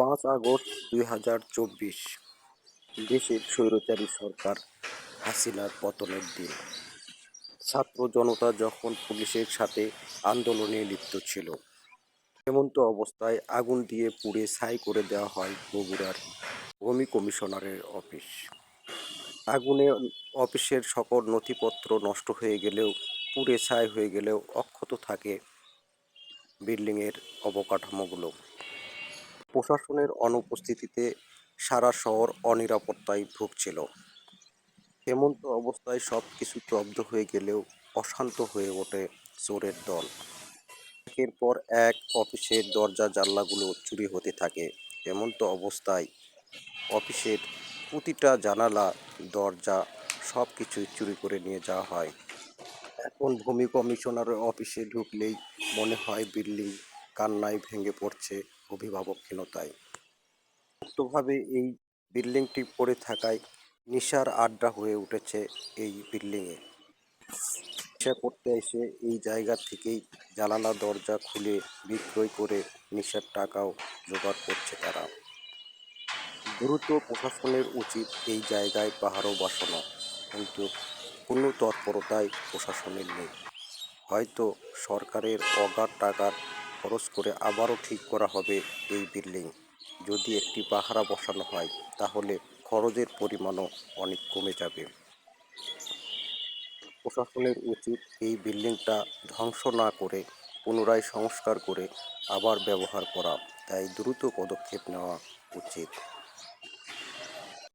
পাঁচ আগস্ট দুই হাজার চব্বিশ, দেশের স্বৈরচারী সরকার হাসিনার পতনের দিন। ছাত্র জনতা যখন পুলিশের সাথে আন্দোলনে লিপ্ত ছিল হেমন্ত অবস্থায় আগুন দিয়ে পুড়ে ছাই করে দেওয়া হয় বগুড়ার ভূমি কমিশনারের অফিস। আগুনে অফিসের সকল নথিপত্র নষ্ট হয়ে গেলেও, পুড়ে ছাই হয়ে গেলেও অক্ষত থাকে বিল্ডিংয়ের অবকাঠামোগুলো। প্রশাসনের অনুপস্থিতিতে সারা শহর অনিরাপত্তায় ভুগছিল। হেমন্ত অবস্থায় সব কিছু স্তব্ধ হয়ে গেলেও অশান্ত হয়ে ওঠে চোরের দল। একের পর এক অফিসের দরজা জানলাগুলো চুরি হতে থাকে। হেমন্ত অবস্থায় অফিসের প্রতিটা জানালা, দরজা সব কিছুই চুরি করে নিয়ে যাওয়া হয়। এখন ভূমি কমিশনারের অফিসে ঢুকলেই মনে হয় বিল্ডিং কান্নায় ভেঙে পড়ছে অভিভাবকহীনতায়। মুক্তভাবে এই বিল্ডিংটি পড়ে থাকায় নিশার আড্ডা হয়ে উঠেছে এই বিল্ডিংয়ে। নেশা করতে এসে এই জায়গা থেকেই জানালা দরজা খুলে বিক্রয় করে নেশার টাকাও জোগাড় করছে তারা। দ্রুত প্রশাসনের উচিত এই জায়গায় পাহাড়ও বসানো, কিন্তু কোনো তৎপরতাই প্রশাসনের নেই। হয়তো সরকারের অগাধ টাকার খরচ করে আবারও ঠিক করা হবে এই বিল্ডিং। যদি একটি পাহারা বসানো হয়, তাহলে খরচের পরিমাণও অনেক কমে যাবে। প্রশাসনের উচিত এই বিল্ডিংটা ধ্বংস না করে পুনরায় সংস্কার করে আবার ব্যবহার করা। তাই দ্রুত পদক্ষেপ নেওয়া উচিত।